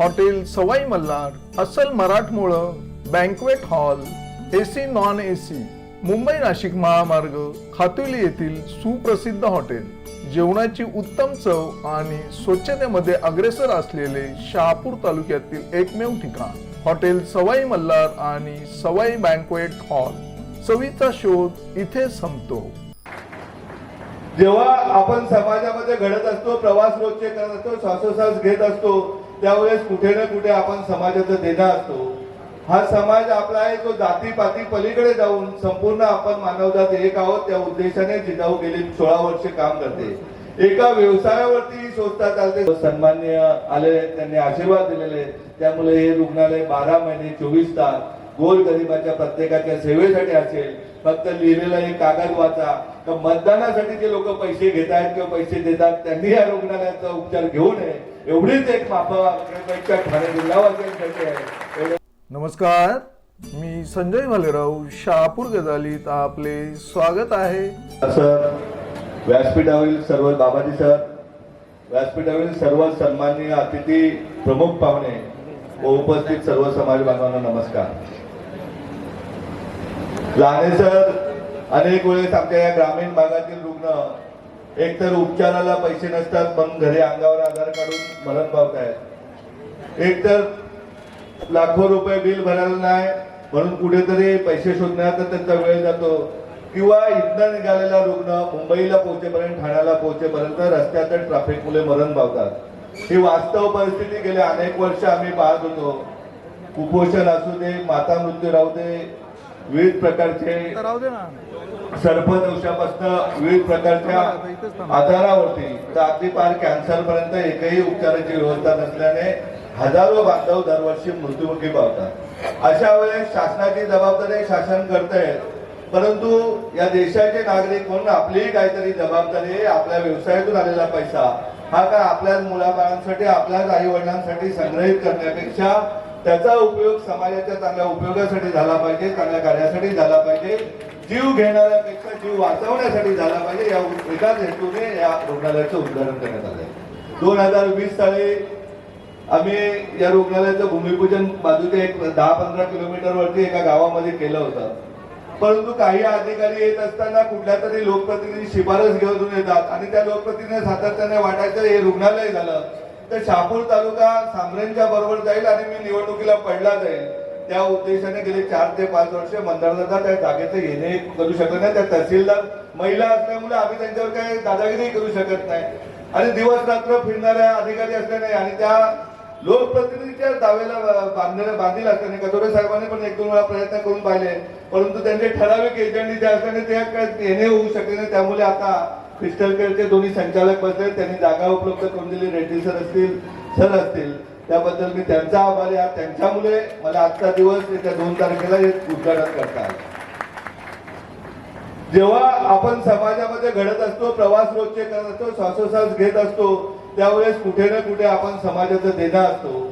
Hotel Sawai Malhar अस्सल मराठमोळं banquet hall AC non AC Mumbai Nashik महामार्ग खातुली येथील सुप्रसिद्ध हॉटेल. जेवणाची उत्तम चव आणि स्वच्छतेमध्ये अग्रेसर असलेले शहापूर तालुक्यातील एकमेव ठिकाण. हॉटेल सवाई मल्हार आणि सवाई बँकवेट हॉल चवीचा शोध इथे संपतो. जेव्हा आपण समाजामध्ये घडत असतो प्रवास रोजचे करत असतो श्वासोश्वास घेत असतो त्यावेळेस कुठे ना कुठे आपण समाजाचा देणं असतो. हा समाज आपला आहे तो जातीपाती पलीकडे जाऊन संपूर्ण आपण मानवजात एक आहोत त्या उद्देशाने जिजाऊ गेली सोळा वर्ष काम करते. एका व्यवसायावरती ही संस्था चालते. सन्मान्य आलेले त्यांनी आशीर्वाद दिलेले. त्यामुळे हे रुग्णालय बारा महिने चोवीस तास गोर गरिबाच्या प्रत्येकाच्या सेवेसाठी असेल. फक्त लिहिलेलं हे कागद वाचा. तर मतदानासाठी जे लोक पैसे घेत आहेत किंवा पैसे देतात त्यांनी या रुग्णालयाचा उपचार घेऊ नये. एवढीच एक आहे. नमस्कार मी संजय भालेराव शहापूर गजालीत आपले स्वागत आहे. सर व्यासपीठावरील सर्व बाबाजी सर व्यासपीठावरील सर्व सन्माननीय अतिथी प्रमुख पाहुणे व उपस्थित सर्व समाज बांधवांना नमस्कार. लाने सर अनेक वेळेस आमच्या या ग्रामीण भागातील रुग्ण एक तर उपचाराला पैसे नसतात मग घरी अंगावर आधार काढून मरण पावतायत एकतर लाखो रुपये बिल भरायला नाही म्हणून कुठेतरी पैसे शोधण्यात त्यांचा वेळ जातो. किंवा इथनं निघालेला रुग्ण मुंबईला पोहोचेपर्यंत ठाण्याला पोहोचेपर्यंत रस्त्यात ट्रॅफिक मुले मरण पावतात. ही वास्तव परिस्थिती गेल्या अनेक वर्ष आम्ही पाहत होतो. कुपोषण असू दे माता मृत्यू राहू दे विविध प्रकारचे सर्पदोषापासून विविध प्रकारच्या आजारावरती तर अगदी पार कॅन्सर पर्यंत एकही उपचाराची व्यवस्था नसल्याने हजारो बांधव दरवर्षी मृत्युमुखी पावतात. अशा वेळेस शासनाची जबाबदारी शासन करतंय. परंतु या देशाचे नागरिक म्हणून आपलीही काहीतरी जबाबदारी आपल्या व्यवसायातून आलेला पैसा हा काय आपल्याच मुलाबाळांसाठी आपल्याच आई वडिलांसाठी संग्रहित करण्यापेक्षा त्याचा उपयोग समाजाच्या चांगल्या उपयोगासाठी झाला पाहिजे चांगल्या कार्यासाठी झाला पाहिजे. जीव घेणाऱ्यापेक्षा जीव वाचवण्यासाठी झाला पाहिजे. या एकाच हेतूने या रुग्णालयाचं उद्घाटन करण्यात आलंय. दोन हजार वीस साली आम्ही या रुग्णालयाचं भूमिपूजन बाजूचे एक दहा पंधरा किलोमीटर वरती एका गावामध्ये केलं होतं. परंतु काही अधिकारी येत असताना कुठल्या तरी लोकप्रतिनिधी शिफारस घेऊन येतात आणि त्या लोकप्रतिनिधी सातत्याने वाटायचं हे रुग्णालय झालं. तर शहापूर तालुका सामरेंच्या बरोबर जाईल आणि मी निवडणुकीला पडला जाईल. त्या उद्देशाने गेले चार ते पाच वर्ष मंदारदादा त्या जागेचं येणे करू शकत नाही. त्या तहसीलदार महिला असल्यामुळे आम्ही त्यांच्यावर काही दादागिरी करू शकत नाही. आणि दिवस रात्र फिरणाऱ्या अधिकारी असल्याने आणि त्या लोकप्रतिनिधीच्या दावेला बांधण्या बांधील असल्याने कटोरे साहेबांनी पण एक दोन वेळा प्रयत्न करून पाहिले. परंतु त्यांचे ठराविक एजंडी जे असल्याने ते येणे होऊ शकले नाही. त्यामुळे आता क्रिस्टल केअरचे दोन्ही संचालक बसले त्यांनी जागा उपलब्ध करून दिली रेड्डी सर असतील सर असतील. त्याबद्दल मी त्यांचा आभारी आहे. त्यांच्यामुळे मला आजचा दिवस येत्या दोन तारखेला हे उद्घाटन करता आलं. जेव्हा आपण समाजामध्ये घडत असतो प्रवास रोजचे करत असतो श्वासोश्वास घेत असतो त्यावेळेस कुठे ना कुठे आपण समाजाचा देणं असतो.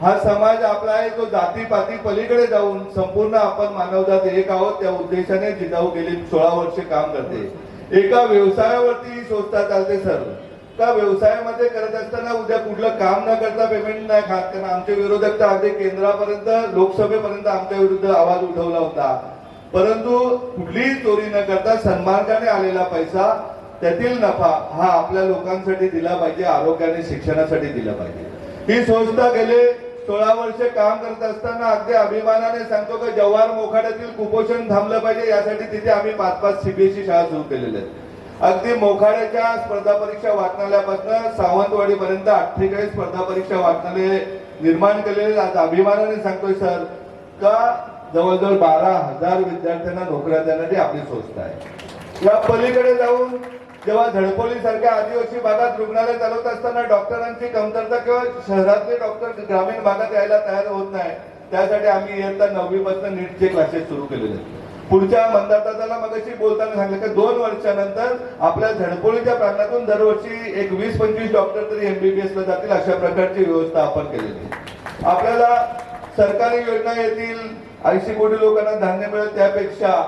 हा समाज आपला आहे तो जाती पाती पलीकडे जाऊन संपूर्ण आपण मानवजात एक आहोत त्या उद्देशाने जिजाऊ गेली सोळा वर्ष काम करते. एका व्यवसायावरती ही संस्था चालते सर. त्या व्यवसायामध्ये करत असताना उद्या कुठलं काम न करता पेमेंट नाही खात? कारण आमचे विरोधक तर अगदी केंद्रापर्यंत लोकसभेपर्यंत आमच्या विरुद्ध आवाज उठवला होता. परंतु कुठलीही चोरी न करता सन्मार्गाने आलेला पैसा त्यातील नफा हा आपल्या लोकांसाठी दिला पाहिजे आरोग्याने शिक्षणासाठी दिला पाहिजे. ही संस्था गेले सोळा वर्ष काम करत असताना अगदी अभिमानाने सांगतो की जव्हार मोखाड्यातील कुपोषण थांबलं पाहिजे यासाठी तिथे आम्ही पाच पाच सीबीएसई शाळा सुरू केलेल्या आहेत. अगदी मोखाड्याच्या स्पर्धा परीक्षा वाचनालयापासून सावंतवाडीपर्यंत अठ्ठेचाळीस स्पर्धा परीक्षा वाचनालय निर्माण केलेले आज अभिमानाने सांगतोय सर का जवळजवळ बारा हजार विद्यार्थ्यांना नोकऱ्या देणारी आपली संस्था आहे. या पलीकडे जाऊन जेव्हा झडपोली सारख्या आदिवासी भागात रुग्णालय चालवत असताना डॉक्टरांची कमतरता किंवा शहरातले डॉक्टर ग्रामीण भागात यायला तयार होत नाही त्यासाठी आम्ही इयत्ता नववी पासून नीटचे क्लासेस सुरू केलेले आहेत. पुढच्या मंदाताला मगाशी बोलताना सांगितलं की दोन वर्षानंतर आपल्या झडपोळीच्या प्रांतातून दरवर्षी एक वीस पंचवीस डॉक्टर तरी एमबीबीएस ला जातील अशा प्रकारची व्यवस्था आपण केलेली आपल्याला सरकारी योजना येतील ऐंशी कोटी लोकांना धान्य मिळेल त्यापेक्षा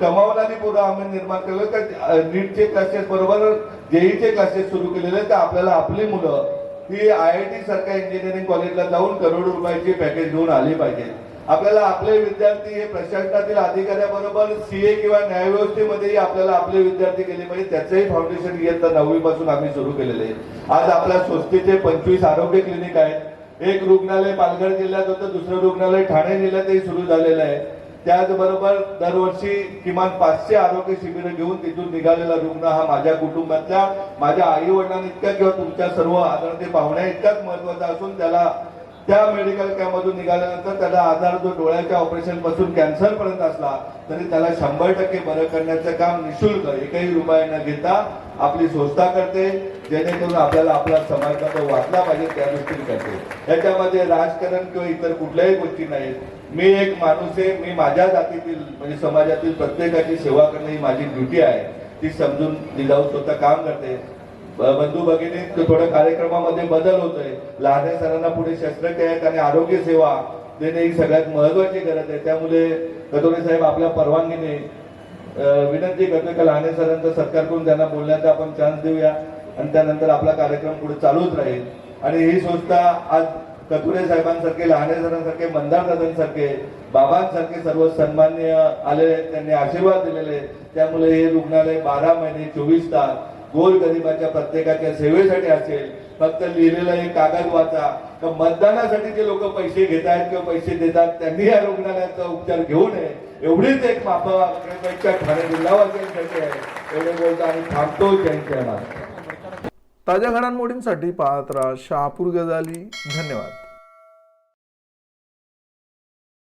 कमावणारी पोरं आम्ही निर्माण केलं तर नीटचे क्लासेस बरोबर जेईचे क्लासेस सुरू केलेले तर आपल्याला आपली मुलं ही आय आय टी सारख्या इंजिनिअरिंग कॉलेजला जाऊन करोडो रुपयाची पॅकेज घेऊन आली पाहिजे. आपल्याला आपले विद्यार्थी हे प्रशासनातील अधिकाऱ्याबरोबर सीए किंवा न्यायव्यवस्थेमध्येही आपल्याला आपले विद्यार्थी केले पाहिजे त्याचंही फाउंडेशन इयत्ता नववी पासून आम्ही सुरू केलेले आहे. आज आपल्या स्वस्तीचे पंचवीस आरोग्य क्लिनिक आहेत. एक रुग्णालय पालघर जिल्ह्यात होतं दुसरं रुग्णालय ठाणे जिल्ह्यातही सुरू झालेलं आहे. त्याचबरोबर दरवर्षी किमान पाचशे आरोग्य शिबिरं घेऊन तिथून निघालेला रुग्ण हा माझ्या कुटुंबातल्या माझ्या आई वडिलांना इतक्या किंवा तुमच्या सर्व आदरणीय पाहुण्या इतकाच महत्त्वाचा असून त्याला त्या मेडिकल कॅम्पमधून निघाल्यानंतर त्याला आजार जो डोळ्याच्या ऑपरेशनपासून कॅन्सर पर्यंत असला तरी त्याला शंभर टक्के बरं करण्याचं काम निशुल्क एकही रुपये न घेता आपली संस्था करते जेणेकरून आपल्याला आपला समाज तो वाचला पाहिजे त्या दृष्टीने करते. याच्यामध्ये राजकारण किंवा इतर कुठल्याही गोष्टी नाहीत. मी एक माणूस आहे मी माझ्या जातीतील म्हणजे समाजातील प्रत्येकाची सेवा करणं ही माझी ड्युटी आहे. ती समजून जिजाऊ स्वतः काम करते. बंधू भगिनी थोड्या कार्यक्रमामध्ये बदल होतोय. लहान सरांना पुढे शस्त्रक्रिया आणि आरोग्य सेवा देणे ही सगळ्यात महत्वाची गरज आहे. त्यामुळे कतोरे साहेब आपल्या परवानगीने विनंती करतोय का लहाने सरांचा सत्कार करून त्यांना बोलण्याचा आपण चान्स देऊया आणि त्यानंतर आपला कार्यक्रम पुढे चालूच राहील. आणि ही संस्था आज कतुरे साहेबांसारखे लहाने सरांसारखे मंदार दादांसारखे बाबांसारखे सर्व सन्मान्य आले त्यांनी आशीर्वाद दिलेले त्यामुळे हे रुग्णालय बारा महिने चोवीस तास गोर गरिबाच्या प्रत्येकाच्या सेवेसाठी असेल फक्त लिहिलेलं एक कागद वाचा. तर मतदानासाठी जे लोक पैसे घेत आहेत किंवा पैसे देतात त्यांनी या रुग्णालयाचा उपचार घेऊ नये. एवढीच एक माफा ठाणे जिल्हावासियांसाठी आहे. एवढे बोलतो आणि थांबतो त्यांच्या ताज्या घडामोडींसाठी पाहत राहा शहापूर गजाली. धन्यवाद.